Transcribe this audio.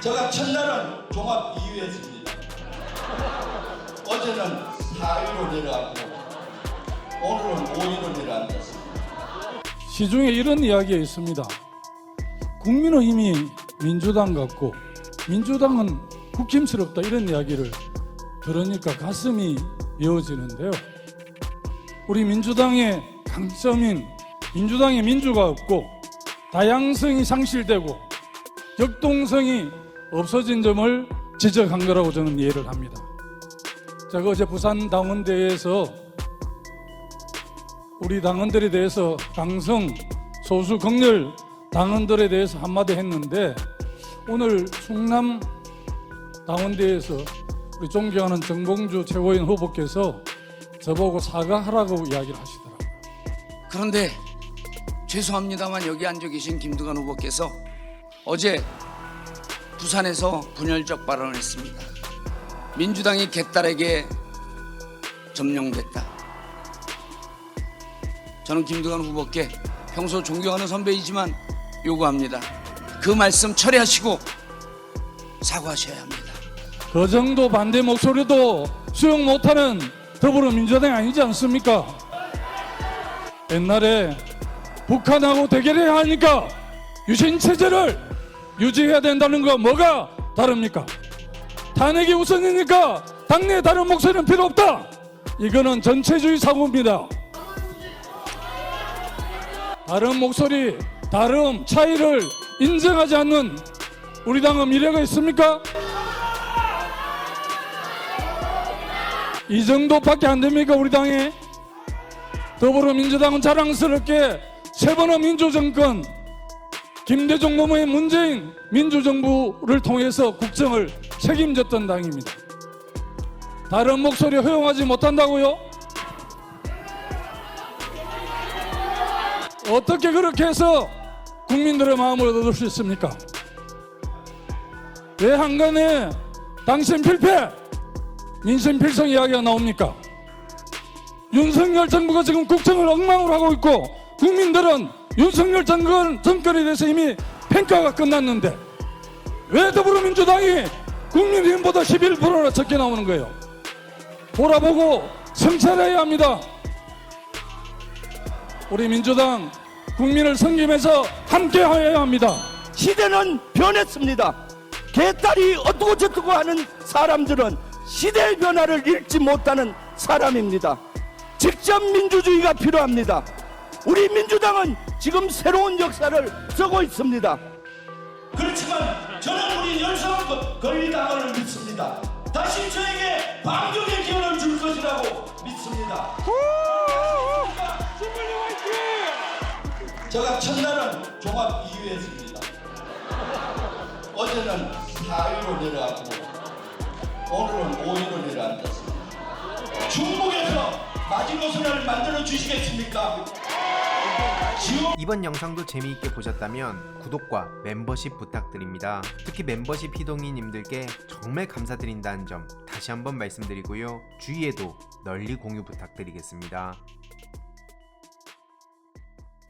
제가 첫날은 종합 2위였습니다. 어제는 4위로 내려왔고 오늘은 5위로 내려앉았습니다. 시중에 이런 이야기가 있습니다. 국민의힘이 민주당 같고 민주당은 국힘스럽다 이런 이야기를 들으니까 가슴이 메어지는데요. 우리 민주당의 강점인 민주당의 민주가 없고 다양성이 상실되고 역동성이 없어진 점을 지적한 거라고 저는 이해를 합니다. 제가 어제 부산 당원대회에서 우리 당원들에 대해서 강성 소수 극렬 당원들에 대해서 한마디 했는데 오늘 충남 당원대회에서 우리 존경하는 정봉주 최고위원 후보께서 저보고 사과하라고 이야기를 하시더라고요. 그런데 죄송합니다만 여기 앉아 계신 김두관 후보께서 어제 부산에서 분열적 발언을 했습니다. 민주당이 개딸에게 점령됐다. 저는 김두관 후보께 평소 존경하는 선배이지만 요구합니다. 그 말씀 철회하시고 사과하셔야 합니다. 그 정도 반대 목소리도 수용 못하는 더불어민주당이 아니지 않습니까? 옛날에 북한하고 대결해야 하니까 유신 체제를 유지해야 된다는 거 뭐가 다릅니까? 탄핵이 우선이니까 당내 다른 목소리는 필요 없다. 이거는 전체주의 사고입니다. 다른 목소리, 다름, 차이를 인정하지 않는 우리 당은 미래가 있습니까? 이 정도밖에 안 됩니까 우리 당에? 더불어민주당은 자랑스럽게 세 번의 민주정권 김대중 노무현 문재인 민주정부를 통해서 국정을 책임졌던 당입니다. 다른 목소리 허용하지 못한다고요? 어떻게 그렇게 해서 국민들의 마음을 얻을 수 있습니까? 왜 한간에 당신 필패 민심 필성 이야기가 나옵니까? 윤석열 정부가 지금 국정을 엉망으로 하고 있고 국민들은 윤석열 정권, 정권에 대해서 이미 평가가 끝났는데 왜 더불어민주당이 국민의힘보다 11%나 적게 나오는 거예요? 돌아보고 성찰해야 합니다. 우리 민주당 국민을 섬기면서 함께 하여야 합니다. 시대는 변했습니다. 개딸이 어떻고 저떻고 하는 사람들은 시대의 변화를 읽지 못하는 사람입니다. 직접 민주주의가 필요합니다. 우리 민주당은 지금 새로운 역사를 쓰고 있습니다. 그렇지만 저는 우리 열성권 권리당원을 믿습니다. 다시 저에게 반격의 기회를 줄 것이라고 믿습니다. 제가 첫날은 종합 2위였습니다. 어제는 4위로 내려왔고 오늘은 5위로 내려앉았습니다. 중국에서 마지노선을 만들어 주시겠습니까? 이번 영상도 재미있게 보셨다면 구독과 멤버십 부탁드립니다. 특히 멤버십 희동이님들께 정말 감사드린다는 점 다시 한번 말씀드리고요. 주위에도 널리 공유 부탁드리겠습니다.